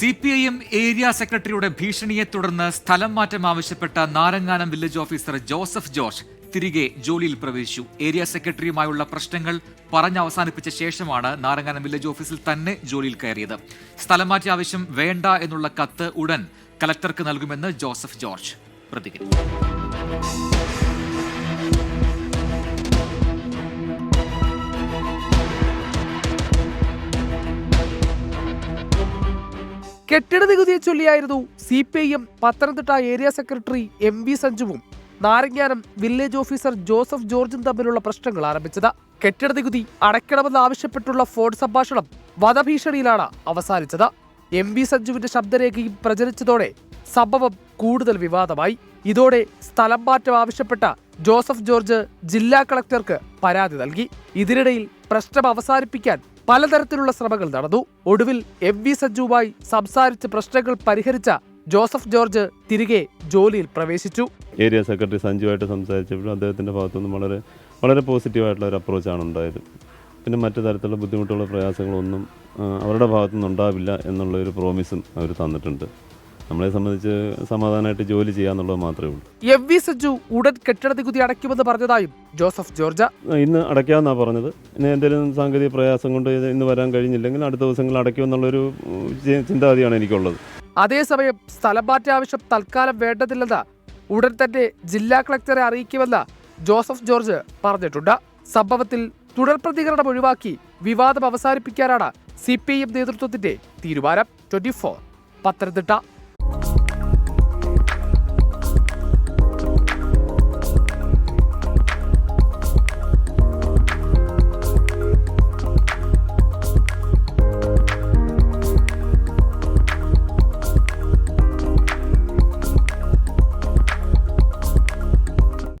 C P I M area സെക്രട്ടറിയുടെ ഭീഷണിയെ തുടർന്ന് സ്ഥലം മാറ്റം ആവശ്യപ്പെട്ട Naranganam village officer Joseph George തിരികെ ജോലിയിൽ പ്രവേശിച്ചു. ഏരിയ സെക്രട്ടറിയുമായുള്ള പ്രശ്നങ്ങൾ പറഞ്ഞവസാനിപ്പിച്ച ശേഷമാണ് നാരങ്ങാനം വില്ലേജ് ഓഫീസിൽ തന്നെ ജോലിയിൽ കയറിയത്. സ്ഥലം മാറ്റ ആവശ്യം വേണ്ട എന്നുള്ള കത്ത് ഉടൻ കലക്ടർക്ക് നൽകുമെന്ന് ജോസഫ് ജോർജ് പ്രതികരിച്ചു. കെട്ടിട നികുതിയെ ചൊല്ലിയായിരുന്നു C P I M Pathanamthitta area secretary M V സഞ്ജുവും Naranganam village officer Joseph ജോർജും തമ്മിലുള്ള പ്രശ്നങ്ങൾ ആരംഭിച്ചത്. കെട്ടിട നികുതി അടയ്ക്കണമെന്ന് ആവശ്യപ്പെട്ടുള്ള ഫോൺ സംഭാഷണം വധഭീഷണിയിലാണ് അവസാനിച്ചത്. എം വി സഞ്ജുവിന്റെ ശബ്ദരേഖയും പ്രചരിച്ചതോടെ സംഭവം കൂടുതൽ വിവാദമായി. ഇതോടെ സ്ഥലം മാറ്റം ആവശ്യപ്പെട്ട ജോസഫ് ജോർജ് ജില്ലാ കളക്ടർക്ക് പരാതി നൽകി. ഇതിനിടയിൽ പ്രശ്നം അവസാനിപ്പിക്കാൻ പലതരത്തിലുള്ള ശ്രമങ്ങൾ നടന്നു. ഒടുവിൽ എം വി സഞ്ജുവുമായി സംസാരിച്ച് പ്രശ്നങ്ങൾ പരിഹരിച്ച ജോസഫ് ജോർജ് തിരികെ ജോലിയിൽ പ്രവേശിച്ചു. ഏരിയ സെക്രട്ടറി സഞ്ജുവായിട്ട് സംസാരിച്ചപ്പോഴും അദ്ദേഹത്തിന്റെ ഭാഗത്തുനിന്ന് വളരെ വളരെ പോസിറ്റീവായിട്ടുള്ള ഒരു അപ്രോച്ചാണ് ഉണ്ടായത്. പിന്നെ മറ്റു തരത്തിലുള്ള ബുദ്ധിമുട്ടുള്ള പ്രയാസങ്ങളൊന്നും അവരുടെ ഭാഗത്തുനിന്ന് ഉണ്ടാവില്ല എന്നുള്ള ഒരു പ്രോമിസും അവർ തന്നിട്ടുണ്ട്. നമ്മളെ സംബന്ധിച്ച് സമാധാനമായിട്ട് ജോലി ചെയ്യാന്നുള്ളത് മാത്രമേ ഉള്ളൂ. എം വി സഞ്ജു ഉടൻ കെട്ടിട നികുതി അടയ്ക്കുമെന്ന് പറഞ്ഞതായും ജോസഫ് ജോർജ്. ഇന്ന് അടയ്ക്കാമെന്നാണ് പറഞ്ഞത്. ഇനി എന്തെങ്കിലും സാങ്കേതിക പ്രയാസം കൊണ്ട് ഇന്ന് വരാൻ കഴിഞ്ഞില്ലെങ്കിൽ അടുത്ത ദിവസങ്ങളിൽ അടയ്ക്കുമെന്നുള്ളൊരു ചിന്താഗതിയാണ് എനിക്കുള്ളത്. അതേസമയം സ്ഥലം മാറ്റ ആവശ്യം തൽക്കാലം വേണ്ടതില്ലെന്ന് ഉടൻ തന്നെ ജില്ലാ കളക്ടറെ അറിയിക്കുമെന്ന് ജോസഫ് ജോർജ് പറഞ്ഞിട്ടുണ്ട്. സംഭവത്തിൽ തുടർ പ്രതികരണം ഒഴിവാക്കി വിവാദം അവസാനിപ്പിക്കാനാണ് സി പി ഐ എം നേതൃത്വത്തിന്റെ തീരുമാനം. Twenty four Pathanamthitta.